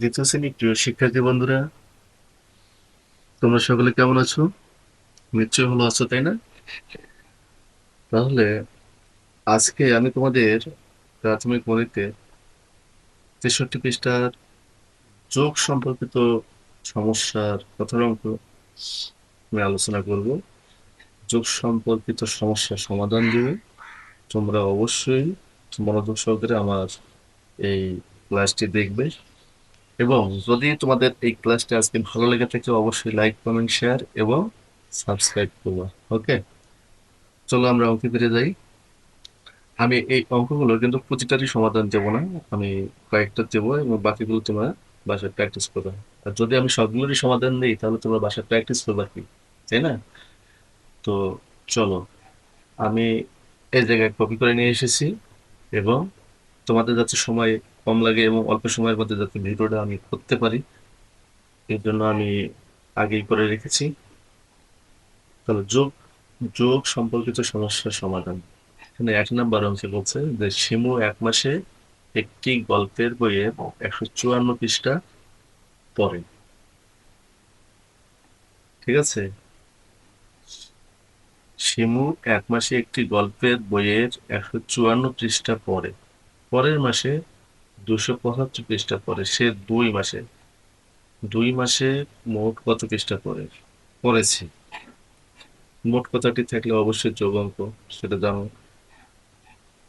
দ্বিতীয় শ্রেণির প্রিয় শিক্ষার্থী বন্ধুরা, তোমরা সকলে কেমন আছো? নিশ্চয়ই ভালো আছো, তাই না? তাহলে আজকে আমি তোমাদের প্রাথমিক গণিতে তেষট্টি পৃষ্ঠার যোগ সম্পর্কিত সমস্যার কথার অঙ্ক আমি আলোচনা করব। যোগ সম্পর্কিত সমস্যার সমাধান দিবে। তোমরা অবশ্যই মনোযোগ সহকারে আমার এই ক্লাসটি দেখবে। এবং যদি তোমাদের এই ক্লাসটি আজকে ভালো লেগে থাকে, অবশ্যই লাইক কমেন্ট শেয়ার এবং সাবস্ক্রাইব করব ওকে চলো আমরা অঙ্কে ফিরে যাই। আমি এই অঙ্কগুলো কিন্তু প্রতিটারই সমাধান দেবো না, আমি কয়েকটা দেবো এবং বাকিগুলো তোমরা বাসায় প্র্যাকটিস করবে। আর যদি আমি সবগুলোরই সমাধান দিই, তাহলে তোমরা বাসায় প্র্যাকটিস করবে কি, তাই না? তো চলো, আমি এই জায়গায় কপি করে নিয়ে এসেছি এবং তোমাদের যাতে সময় কম লাগে এবং অল্প সময়ের মধ্যে যাতে ভিডিওটা আমি করতে পারি, এর জন্য আমি আগেই করে রেখেছি। তাহলে যোগ যোগ সম্পর্কিত সমস্যার সমাধান। এখানে এক নাম্বার অংশে বলছে যে, শিমু এক মাসে একটি গল্পের বইয়ের একশো চুয়ান্ন পৃষ্ঠা পড়ে। ঠিক আছে? শিমু এক মাসে একটি গল্পের বইয়ের একশো চুয়ান্ন পৃষ্ঠা পড়ে। পরের মাসে দুশো পঁচাত্তর পৃষ্ঠা পড়ে সে দুই মাসে দুই মাসে মোট কত পৃষ্ঠা পড়ে, পড়েছে? মোট কথাটি থাকলে অবশ্যই যোগ অঙ্ক, সেটা জানো।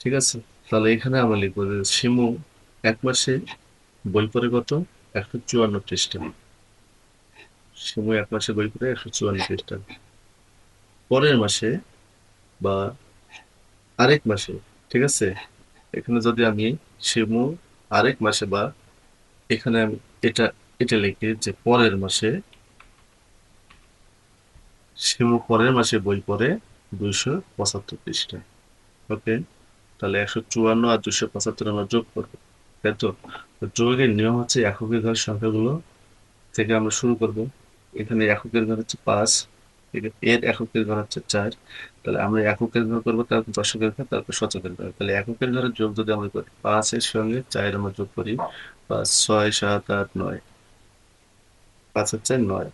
ঠিক আছে? তাহলে এখানে আমরা লিখব যে শিমু এক মাসে বই পড়ে কত? একশো চুয়ান্ন পৃষ্ঠা। শিমু এক মাসে বই পড়ে একশো চুয়ান্ন পৃষ্ঠা। পরের মাসে বা আরেক মাসে, ঠিক আছে? এখানে যদি আমি শিমু আরেক মাসে বা এখানে আমি এটা এটা লিখি যে পরের মাসে শিমু পরের মাসে বই পড়ে দুইশো পঁচাত্তর পৃষ্ঠা। ওকে? তাহলে একশো চুয়ান্ন আর দুইশো পঁচাত্তর আমরা যোগ করব, তাই তো যোগের নিয়ম হচ্ছে এককের ঘর সংখ্যাগুলো থেকে আমরা শুরু করব। এখানে এককের ঘর হচ্ছে পাঁচ এর এককের ঘর হচ্ছে চার। তাহলে আমরা এককের ঘর করব তারপর দশকের ঘর তারপর শতকের ঘর তাহলে এককের ঘরের যোগ যদি আমরা করি, পাঁচের সঙ্গে চার আমরা যোগ করি, পাঁচ, ছয়, সাত, আট, নয়। পাঁচ হচ্ছে নয়।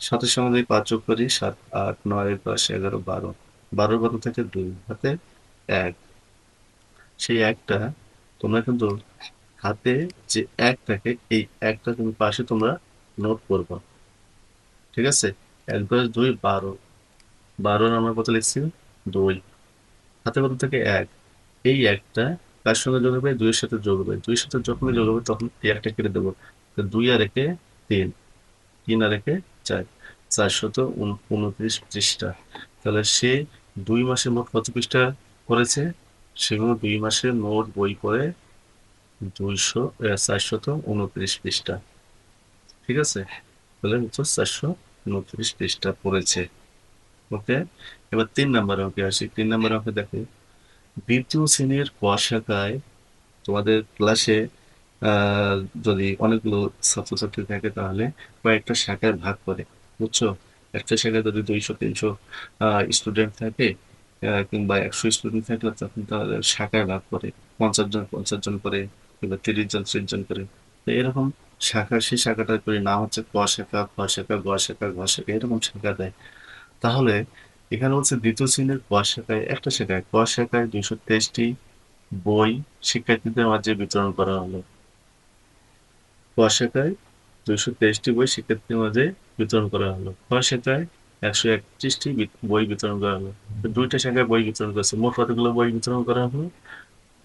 সাতের সঙ্গে যদি পাঁচ যোগ করি, সাত, আট, নয়, দশ, এগারো, বারো। বারোর কত থেকে দুই, হাতে এক। সেই একটা তোমরা কিন্তু হাতে যে এক থাকে এই একটা তুমি পাশে তোমরা নোট করবা। ঠিক আছে? এক দশ দুই, বারো। বারোর আমরা কত লিখছি? দুই। হাতে কত থেকে এক? এই একটা কার সঙ্গে যোগ হবে? দুইয়ের সাথে যোগ হবে। দুইয়ের সাথে যখনই যোগ হবে, তখন এই একটা কেটে দেবো। দুই আর একে তিন। তিন আর একে চার। চারশত উনত্রিশ পৃষ্ঠা। তাহলে সে দুই মাসে মোট কত পৃষ্ঠা করেছে? সেগুলো দুই মাসে মোট বই পড়ে দুইশো চারশত উনত্রিশ পৃষ্ঠা। ঠিক আছে? তাহলে চারশো উনত্রিশ পৃষ্ঠা পড়েছে। ওকে? এবার তিন নাম্বার অঙ্কে আসি। তিন নাম্বার অঙ্কে দ্বিতীয় শ্রেণির ক শাখায় তোমাদের ক্লাসে যদি অনেকগুলো ছাত্রছাত্রী থাকে তাহলে কয়েকটা শাখায় ভাগ করে, বুঝছ? একটা শাখায় যদি দুইশো, তিনশো স্টুডেন্ট থাকে কিংবা একশো স্টুডেন্ট থাকলে তখন শাখায় ভাগ করে, পঞ্চাশ জন পঞ্চাশ জন করে, কিংবা তিরিশ জন, ত্রিশ জন করে। তো এরকম শাখা, সেই শাখাটার করে নাম হচ্ছে ক শাখা, খ শাখা, গ শাখা, ঘ শাখা, এরকম শাখা দেয়। তাহলে এখানে হচ্ছে দ্বিতীয় শ্রেণির ক শাখায় একটা শাখায়, ক শাখায় দুইশো তেইশটি বই শিক্ষার্থীদের মাঝে বিতরণ করা হলো। ক শাখায় দুইশো তেইশটি বই শিক্ষার্থীদের মাঝে বিতরণ করা হলো। খ শাখায় একশো একত্রিশটি বই বিতরণ করা হলো। দুইটা শাখায় বই বিতরণ করেছে মোট কতগুলো বই বিতরণ করা হলো?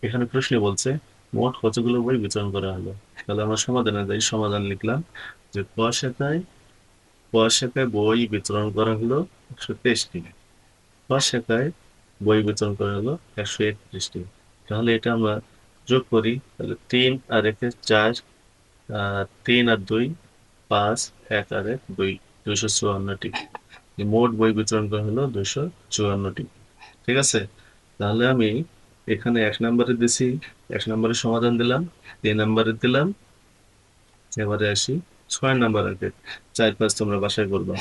এখানে প্রশ্ন বলছে, মোট কতগুলো বই বিতরণ করা হলো? তাহলে আমরা সমাধানে যাই, সমাধান লিখলাম যে ক শাখায় বই বিতরণ করা হলো একশো তেইশটি ক শাখায় বই বিতরণ করা হলো একশো একত্রিশটি তাহলে এটা আমরা যোগ করি, তাহলে তিন আর একে চার তিন আর দুই, পাঁচ, এক আর এক, দুই, দুইশো চুয়ান্নটি মোট বই বিতরণ করা হলো দুইশো চুয়ান্নটি ঠিক আছে? তাহলে আমি এখানে এক নম্বরে দিছি, এক নম্বরে সমাধান দিলাম তিন নম্বরে দিলাম, এবারে আসি ছয় নাম্বার আগে, চার পাঁচ তোমরা বাসায় করবা।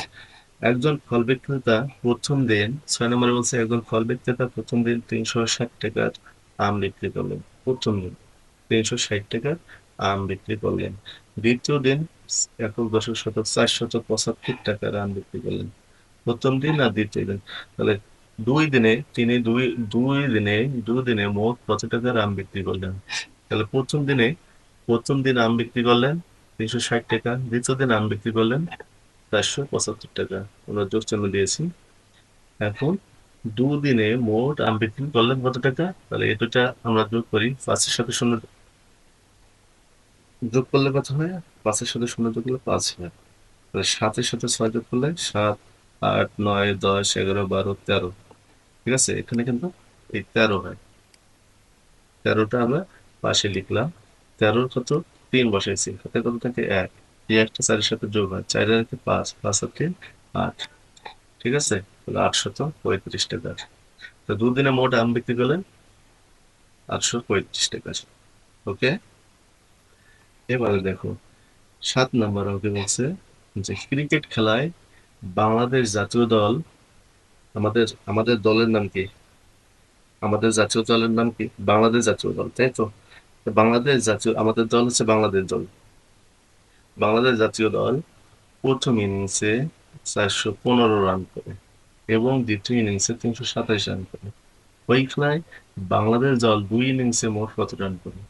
একজন ফল বিক্রেতা প্রথম দিন, ছয় নম্বরে বলছে, একজন ফল বিক্রেতা প্রথম দিন তিনশো ষাট টাকার আম বিক্রি করলেন। প্রথম দিন তিনশো ষাট টাকার আম বিক্রি করলেন। দ্বিতীয় দিন একক দশক শতক চার চারশত পঁচাত্তর টাকার আম বিক্রি করলেন। প্রথম দিন আর দ্বিতীয় দিন। তাহলে দুই দিনে তিনি দুই দুই দিনে দুই দিনে মোট কত টাকার আম বিক্রি করলেন। তাহলে প্রথম দিনে, প্রথম দিন আম বিক্রি করলেন তিনশো ষাট টাকা, দ্বিতীয় দিন আম বিক্রি করলেন চারশো পঁচাত্তর টাকা। আমরা যোগ চিহ্ন দিয়েছি। এখন দুদিনে মোট আম বিক্রি করলেন কত টাকা? তাহলে এই দুটা আমরা যোগ করি, পাঁচের সাথে শূন্য যোগ করলে কত হয়? পাঁচের সাথে শূন্য যোগ করলে পাঁচ হয়। তাহলে সাতের সাথে ছয় যোগ করলে সাত, আট, নয়, দশ, এগারো, বারো, তেরো। ঠিক আছে? এখানে কিন্তু এই তেরো হয়। তেরোটা আমরা পাশে লিখলাম। তেরোর কত? তিন বসাইছি। হাতে কত থাকে? এক। এই একটা চারের সাথে যোগ হয়। চারের একে পাঁচ পাঁচ আর তিন, আট। ঠিক আছে? তাহলে আটশত পঁয়ত্রিশ টাকা। তো দুদিনে মোট আম বিক্রি করলেন আটশো পঁয়ত্রিশ টাকা। ওকে? এবারে দেখো, সাত নম্বর ওকে বলছে যে ক্রিকেট খেলায় বাংলাদেশ জাতীয় দল আমাদের আমাদের দলের নাম কি? আমাদের জাতীয় দলের নাম কি? বাংলাদেশ জাতীয় দল, তাই তো? বাংলাদেশ জাতীয়, আমাদের দল হচ্ছে বাংলাদেশ দল। বাংলাদেশ জাতীয় দল প্রথম ইনিংসে চারশো পনেরো রান করে এবং দ্বিতীয় ইনিংসে তিনশো সাতাশ রান করে। ওই খেলায় বাংলাদেশ দল দুই ইনিংসে মোট কত রান করে?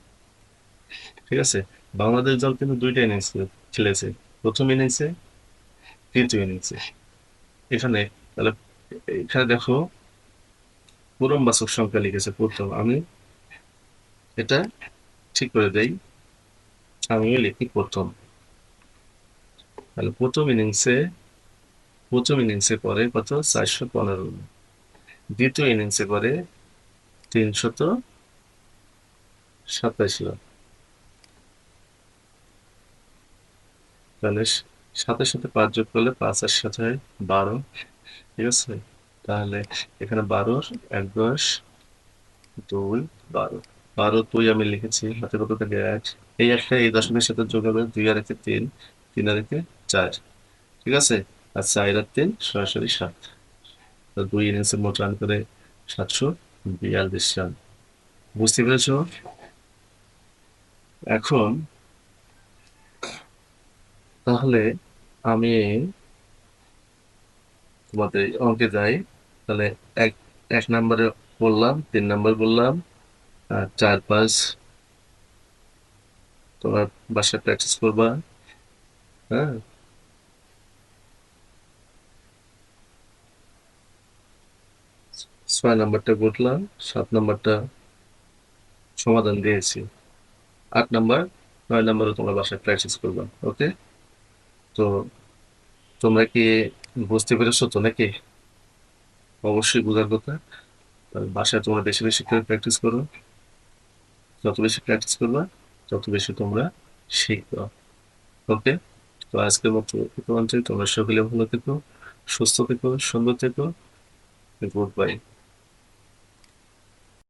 ঠিক আছে? বাংলাদেশ দল কিন্তু দুইটা ইনিংস খেলেছে। প্রথম ইনিংসে তৃতীয় ইনিংসে এখানে তাহলে এখানে দেখো, পূরণ বাচক সংখ্যা লিখেছে প্রথম আমি এটা ঠিক করে দেই। আমি লিখি প্রথম। তাহলে প্রথম ইনিংসে প্রথম ইনিংসে পরে কত? চারশো পনেরো। দ্বিতীয় ইনিংসে পরে তিনশত সাতাশ রান তাহলে সাথে সাথে পাঁচ যোগ করলে পাঁচ আর সাথে বারো। ঠিক আছে? তাহলে এখানে বারোর এক দশ দুই, বারো। বারো, দুই আমি লিখেছি, হাতে কত থেকে এক? এই একটা এই দশমিকের সাথে যোগ হবে দুই আর একে তিন তিন আর একে চার। ঠিক আছে? আর চার আর তিন সরাসরি সাত। দুই ইনিংসের মোট রান করে সাতশো বিয়াল্লিশ রান। বুঝতে পেরেছ? এখন তাহলে আমি তোমাদের অঙ্কে যাই, তাহলে এক এক নম্বরে বললাম, তিন নম্বর বললাম, আর চার পাঁচ তোমার বাসায় প্র্যাকটিস করবা হ্যাঁ? ছয় নাম্বারটা করলাম সাত নাম্বারটা সমাধান দিয়েছি। আট নাম্বার, নয় নাম্বারও তোমরা বাসায় প্র্যাকটিস করবা ওকে তো তোমরা কি বুঝতে পেরেছ তো নাকি? অবশ্যই বোঝার কথা। বাসায় তোমরা বেশি বেশি করে প্র্যাকটিস করো। যত বেশি প্র্যাকটিস করবা, তত বেশি তোমরা শিখবা। ওকে তো আজকের মতো তোমরা সকলে ভালো থেকো, সুস্থ থেকো, সুন্দর থেকো। Good bye